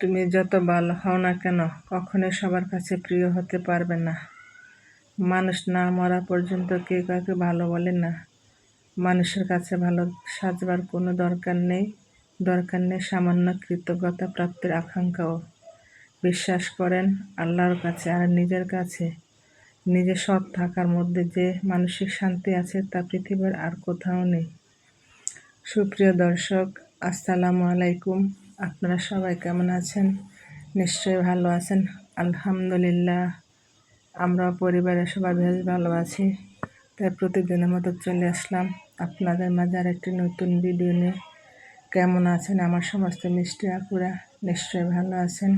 তুমি যত ভালো হও না কেন, কখনোই সবার কাছে প্রিয় হতে পারবে না। মানুষ না মরা পর্যন্ত কেউ কাউকে ভালো বলে না। মানুষের কাছে ভালো সাজবার কোনো দরকার নেই। দরকার নেই সামান্য কৃতজ্ঞতা প্রাপ্তির আকাঙ্ক্ষাও। বিশ্বাস করেন, আল্লাহর কাছে আর নিজের কাছে। নিজে সৎ থাকার মধ্যে যে মানসিক শান্তি আছে তা পৃথিবীর আর কোথাও নেই। সুপ্রিয় দর্শক, আসসালামু আলাইকুম। আপনারা সবাই কেমন আছেন? নিশ্চয়ই ভালো আছেন। আলহামদুলিল্লাহ আমরা পরিবারের সবাই বেশ ভালো আছি। তাই প্রতিদিনের মতো চলে আসলাম আপনাদের মাঝে আর একটি নতুন ভিডিও নিয়ে। কেমন আছেন? আমার সমস্ত মিষ্টি আপুরা নিশ্চয়ই ভালো আছেন।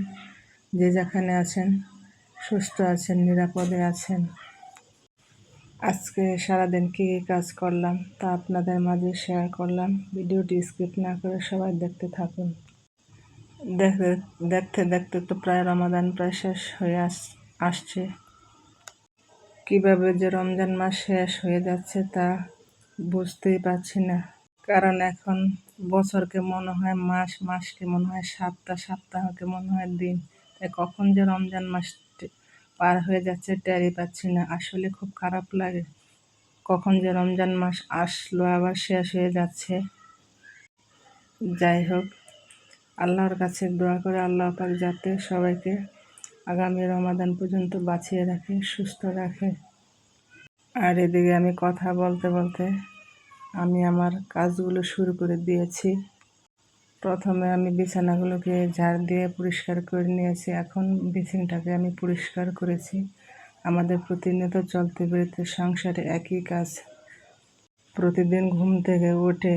যে যেখানে আছেন, সুস্থ আছেন, নিরাপদে আছেন। আজকে সারাদিন কী কী কাজ করলাম তা আপনাদের মাঝে শেয়ার করলাম। ভিডিওটি স্কিপ না করে সবাই দেখতে থাকুন। দেখতে দেখতে দেখতে তো প্রায় রমাদান প্রায় শেষ হয়ে আস, আসছে। কীভাবে যে রমজান মাস শেষ হয়ে যাচ্ছে তা বুঝতেই পারছি না। কারণ এখন বছরকে মনে হয় মাস, মাসকে মনে হয় সপ্তাহ সপ্তাহকে মনে হয় দিন। তাই কখন যে রমজান মাস পার হয়ে যাচ্ছে টেরই পাচ্ছি না। আসলে খুব খারাপ লাগে কখন যে রমজান মাস আসলো আবার শেষ হয়ে যাচ্ছে। যাই হোক আল্লাহর কাছে দোয়া করে আল্লাহ পাক যাতে সবাইকে আগামী রমাদান পর্যন্ত বাঁচিয়ে রাখে, সুস্থ রাখে। আর এদিকে আমি কথা বলতে বলতে আমি আমার কাজগুলো শুরু করে দিয়েছি। প্রথমে আমি বিছানাগুলোকে ঝাড় দিয়ে পরিষ্কার করে নিয়েছি। এখন বিছানাটাকে আমি পরিষ্কার করেছি। আমাদের প্রতিনিয়ত চলতে বেরোতে সংসারে একই কাজ। প্রতিদিন ঘুম থেকে উঠে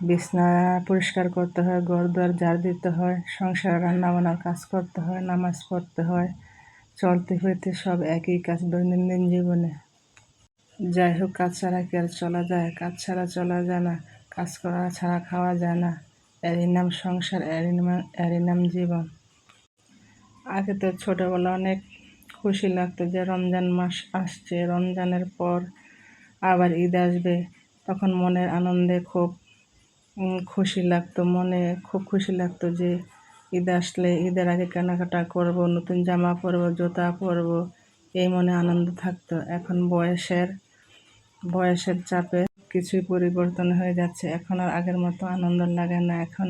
বিছনা পরিষ্কার করতে হয়, ঘর ঝাড় দিতে হয়, সংসারে, রান্নাবান্নার কাজ করতে হয়, নামাজ পড়তে হয়, চলতে ফিরতে সব একই কাজ দৈনন্দিন জীবনে। যাই হোক, কাজ ছাড়া কি আর চলা যায়? কাজ ছাড়া চলা যায় না, কাজ করা ছাড়া খাওয়া যায় না। এরই নাম সংসার, এরই নাম এরই নাম জীবন। আগে তো ছোটোবেলা অনেক খুশি লাগতো যে রমজান মাস আসছে, রমজানের পর আবার ঈদ আসবে। তখন মনের আনন্দে, খুব খুশি লাগতো, মনে খুব খুশি লাগতো যে ঈদ আসলে ঈদের আগে কেনাকাটা করব, নতুন জামা পরব, জুতা পরব, এই মনে আনন্দ থাকতো। এখন বয়সের বয়সের চাপে কিছুই পরিবর্তন হয়ে যাচ্ছে। এখন আর আগের মতো আনন্দ লাগে না। এখন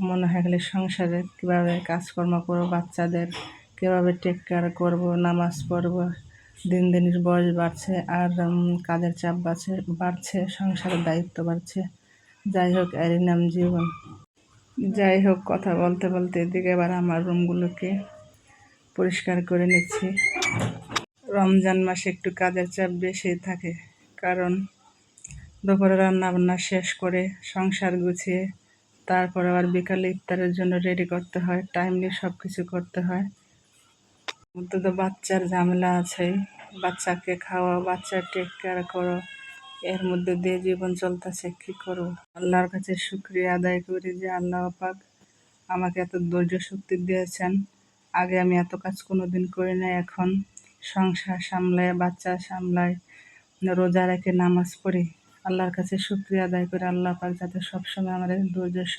মনে হয় গেলে সংসারে কীভাবে কাজকর্ম করব, বাচ্চাদের কীভাবে টেক কেয়ার করব, নামাজ পড়ব, দিন দিনের বয়স বাড়ছে, আর কাজের চাপ বাড়ছে বাড়ছে, সংসারের দায়িত্ব বাড়ছে। যাই হোক, এরই নাম জীবন। যাই হোক, কথা বলতে বলতে এদিকে এবার আমার রুমগুলোকে পরিষ্কার করে নিচ্ছি। রমজান মাসে একটু কাজের চাপ বেশি থাকে, কারণ দুপুরে রান্না বান্না শেষ করে সংসার গুছিয়ে তারপর আবার বিকালে ইফতারের জন্য রেডি করতে হয় টাইমলি সব কিছু করতে হয়। তো বাচ্চার ঝামেলা আছেই বাচ্চাকে খাওয়া বাচ্চার টেক কেয়ার করো এর মধ্যে দিয়ে জীবন চলতেছে, কি করব? আল্লাহর কাছে শুক্রিয়া আদায় করি যে আল্লাহ পাক আমাকে এত ধৈর্য শক্তি দিয়েছেন। আগে আমি এত কাজ কোনো দিন করি না এখন সংসার সামলায়, বাচ্চা সামলায়, রোজা রেখে নামাজ পড়ি। আল্লাহর কাছে শুক্রিয়া আদায় করে, আল্লাহ পাক যাতে সবসময় আমাদের ধৈর্যের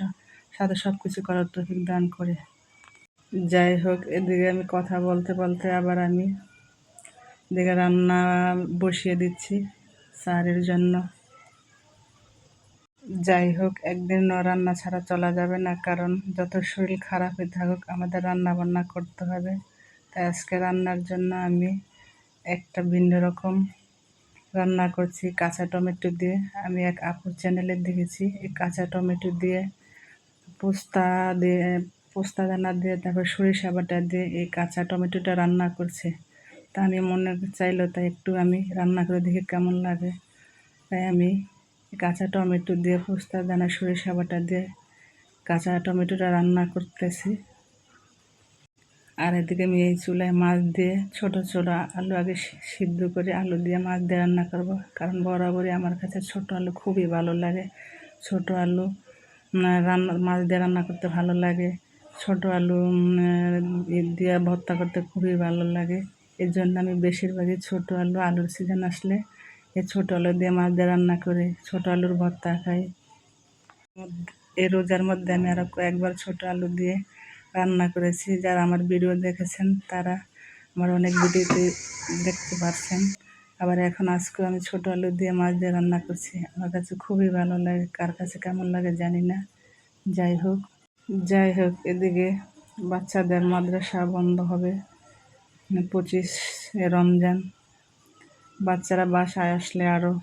সাথে সব কিছু করার তফিক দান করে। যাই হোক, এদিকে আমি কথা বলতে বলতে আবার আমি এদিকে রান্না বসিয়ে দিচ্ছি। স্যারের জন্য। যাই হোক, একদিন রান্না ছাড়া চলা যাবে না, কারণ যত শরীর খারাপ হয়ে থাকুক, আমাদের রান্না বান্না করতে হবে। তাই আজকে রান্নার জন্য আমি একটা ভিন্ন রকম রান্না করছি, কাঁচা টমেটো দিয়ে। আমি এক আপুর চ্যানেলে দেখেছি, এই কাঁচা টমেটো দিয়ে পোস্তা দিয়ে, পোস্তা দানা দিয়ে, তারপর সরিষা বাটা দিয়ে এই কাঁচা টমেটোটা রান্না করছে। তা আমি মনে চাইলো তাই একটু আমি রান্না করে দেখি কেমন লাগে। তাই আমি কাঁচা টমেটো দিয়ে পোস্তা, দানা, সরিষা বাটা দিয়ে কাঁচা টমেটোটা রান্না করতেছি। আর এদিকে আমি এই চুলায় মাছ দিয়ে ছোট ছোট আলু আগে সিদ্ধ করে আলু দিয়ে মাছ দিয়ে রান্না করব। কারণ বরাবরই আমার কাছে ছোট আলু খুবই ভালো লাগে। ছোট আলু রান্না, মাছ দিয়ে রান্না করতে ভালো লাগে। ছোট আলু দিয়ে ভর্তা করতে খুবই ভালো লাগে। এর জন্য আমি বেশিরভাগই ছোট আলু, আলুর সিজন আসলে এই ছোটো আলু দিয়ে মাছ দিয়ে রান্না করে, ছোটো আলুর ভর্তা খাই। এই রোজার মধ্যে আমি আরও কয়েকবার ছোটো আলু দিয়ে রান্না করেছি। যারা আমার ভিডিও দেখেছেন, তারা আমার অনেক ভিডিওতে দেখতে পাচ্ছেন আবার এখন আজকে আমি ছোট আলু দিয়ে মাছ দিয়ে রান্না করছি। আমার কাছে খুবই ভালো লাগে, কার কাছে কেমন লাগে জানি না। যাই হোক যাই হোক, এদিকে বাচ্চাদের মাদ্রাসা বন্ধ হবে। পঁচিশ রমজান। বাচ্চারা বাসায় আসলে আরও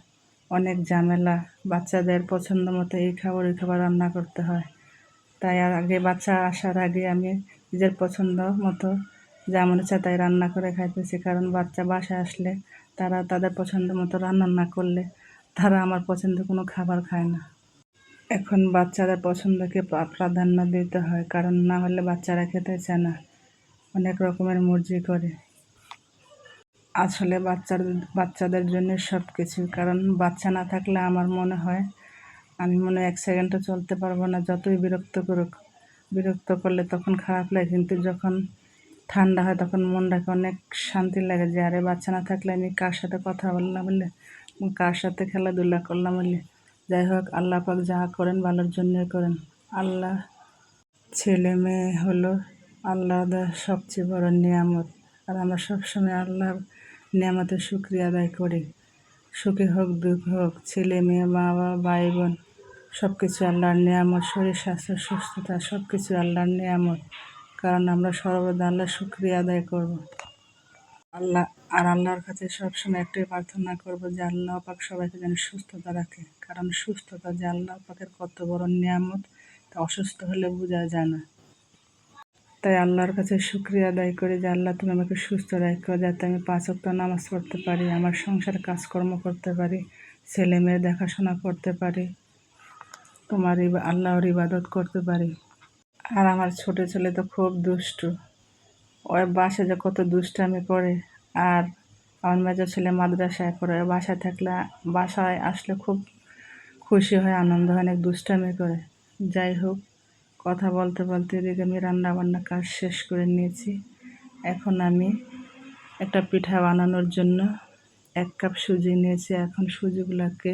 অনেক ঝামেলা। বাচ্চাদের পছন্দ মতো এই খাবার, ওই খাবার রান্না করতে হয়। তাই আর আগে বাচ্চা আসার আগে আমি নিজের পছন্দ মতো যা মনে তাই রান্না করে খাইতেছি। কারণ বাচ্চা বাসায় আসলে তারা তাদের পছন্দ মতো রান্না না করলে তারা আমার পছন্দ কোনো খাবার খায় না। এখন বাচ্চাদের পছন্দকে প্রাধান্য দিতে হয়। কারণ না হলে বাচ্চারা খেতে চায় না। অনেক রকমের মর্জি করে। আসলে বাচ্চার, বাচ্চাদের জন্য সব কিছু কারণ বাচ্চা না থাকলে আমার মনে হয়, আমি মনে এক সেকেন্ডও চলতে পারব না, যতই বিরক্ত করুক। বিরক্ত করলে তখন খারাপ লাগে, কিন্তু যখন ঠান্ডা হয় তখন মনটাকে অনেক শান্তি লাগে যে, আরে বাচ্চা না থাকলে আমি কার সাথে কথা বললাম বললে কার সাথে খেলাধুলা করলাম বললে যাই হোক, আল্লাহ পাক যা করেন ভালোর জন্যই করেন। আল্লাহ ছেলে মেয়ে হলো আল্লাহর সবচেয়ে বড় নিয়ামত। আর আমরা সবসময় আল্লাহর নিয়ামতের শুক্রিয়া আদায় করি। সুখে হোক, দুঃখ হোক, ছেলে মেয়ে, মা বাবা, ভাই বোন সব কিছু আল্লাহর নিয়ামত। শরীর, স্বাস্থ্য, সুস্থতা সব কিছু আল্লাহর নিয়ামত। কারণ আমরা সর্বদা আল্লাহ শুক্রিয়া আদায় করব। আল্লাহ, আর আল্লাহর কাছে সবসময় একটাই প্রার্থনা করব যে আল্লাহ পাক সবাইকে যেন সুস্থতা রাখে। কারণ সুস্থতা যে আল্লাহ পাকের কত বড় নিয়ামত, তা অসুস্থ হলে বোঝা যায় না। তাই আল্লাহর কাছে শুক্রিয়া আদায় করি যে আল্লাহ তুমি আমাকে সুস্থ রাখো, যাতে আমি পাঁচ অক্ট নামাজ পড়তে পারি, আমার সংসার কাজকর্ম করতে পারি, ছেলে মেয়ে দেখাশোনা করতে পারি, তোমার আল্লাহর ইবাদত করতে পারি। আর আমার ছোট ছেলে তো খুব দুষ্টু। ওর বাসে যে কত দুষ্টামি করে, আর আমার মেজর ছেলে মাদ্রাসায় করে বাসায় থাকলে, বাসায় আসলে খুব খুশি হয়, আনন্দ হয়, অনেক দুষ্টামি করে। যাই হোক কথা বলতে বলতে এদিকে আমি রান্না বান্না কাজ শেষ করে নিয়েছি। এখন আমি একটা পিঠা বানানোর জন্য এক কাপ সুজি নিয়েছি। এখন সুজিগুলোকে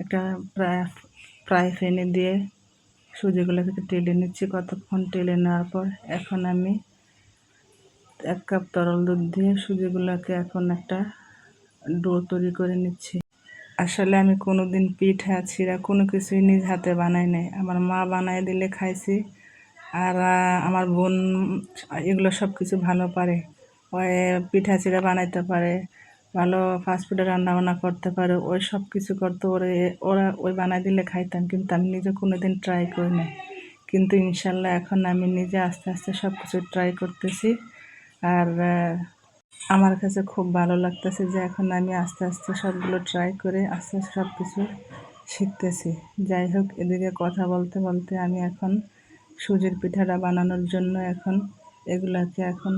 একটা প্রায় ফ্রাই প্যানে দিয়ে সুজিগুলোকে টেলে নিচ্ছি। কতক্ষণ টেলে নেওয়ার পর এখন আমি এক কাপ তরল দুধ দিয়ে সুজিগুলোকে এখন একটা ডো তৈরি করে নিচ্ছি। আসলে আমি কোনো দিন পিঠা, ছিঁড়া কোনো কিছুই নিজ হাতে বানাই নাই। আমার মা বানাই দিলে খাইছি আর আমার বোন এগুলো সব কিছু ভালো পারে। ওই পিঠা চিড়া বানাইতে পারে, ভালো ফাস্টফুডে রান্নাবান্না করতে পারে, ওই সব কিছু করতে ওরে, ওরা ওই বানাই দিলে খাইতাম, কিন্তু আমি নিজে কোনো দিন ট্রাই করি না কিন্তু ইনশাল্লাহ এখন আমি নিজে আস্তে আস্তে সব কিছু ট্রাই করতেছি। আর আমার কাছে খুব ভালো লাগতেছে যে এখন আমি আস্তে আস্তে সবগুলো ট্রাই করে আস্তে আস্তে সব কিছু শিখতেছি। যাই হোক, এদিকে কথা বলতে বলতে আমি এখন সুজির পিঠাটা বানানোর জন্য এখন এগুলাকে এখন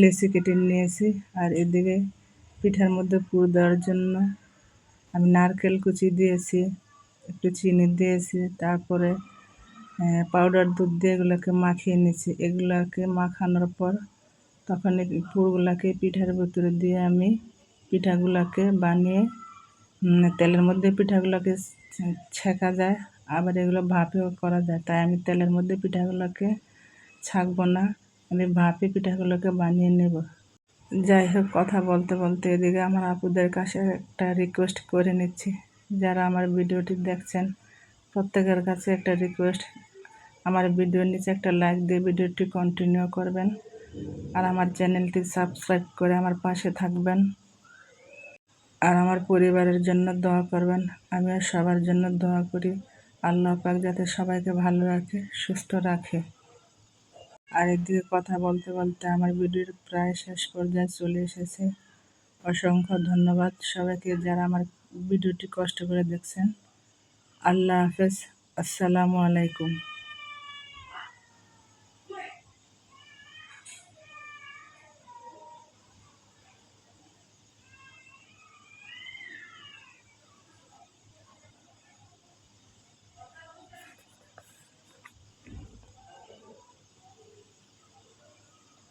লেসি কেটে নিয়েছি আর এদিকে পিঠার মধ্যে পুর দেওয়ার জন্য আমি নারকেল কুচি দিয়েছি, একটু চিনি দিয়েছি, তারপরে পাউডার দুধ দিয়ে এগুলোকে মাখিয়ে নিয়েছি। এগুলাকে মাখানোর পর তখন এই পুরগুলাকে পিঠার ভিতরে দিয়ে আমি পিঠাগুলোকে বানিয়ে তেলের মধ্যে পিঠাগুলোকে ছেঁকা যায়, আবার এগুলো ভাপেও করা যায়। তাই আমি তেলের মধ্যে পিঠাগুলোকে ছাঁকবো না, আমি ভাপে পিঠাগুলোকে বানিয়ে নেব। যাই হোক, কথা বলতে বলতে এদিকে আমার আপুদের কাছে একটা রিকোয়েস্ট করে নিচ্ছি। যারা আমার ভিডিওটি দেখছেন, প্রত্যেকের কাছে একটা রিকোয়েস্ট আমার ভিডিওর নিচে একটা লাইক দিয়ে ভিডিওটি কন্টিনিউ করবেন। আর আমার চ্যানেলটি সাবস্ক্রাইব করে আমার পাশে থাকবেন। আর আমার পরিবারের জন্য দোয়া করবেন। আমিও সবার জন্য দোয়া করি। আল্লাহ পাক যাতে সবাইকে ভালো রাখে, সুস্থ রাখে। আর এদিকে কথা বলতে বলতে আমার ভিডিওর প্রায় শেষ পর্যায়ে চলে এসেছে। অসংখ্য ধন্যবাদ সবাইকে যারা আমার ভিডিওটি কষ্ট করে দেখছেন। আল্লাহ হাফেজ। আসসালামু আলাইকুম।